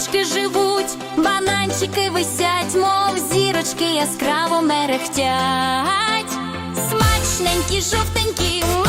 Квіточки живуть, бананчики висять, мов зірочки яскраво мерехтять, смачненькі, жовтенькі.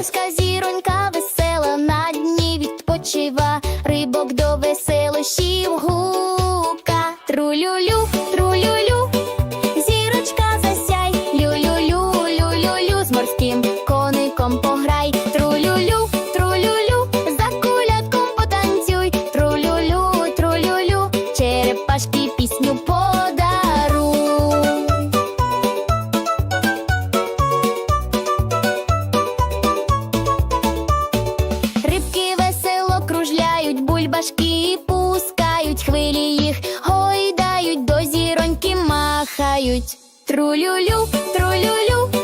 Ось. Махають. Трулюлю, трулюлю,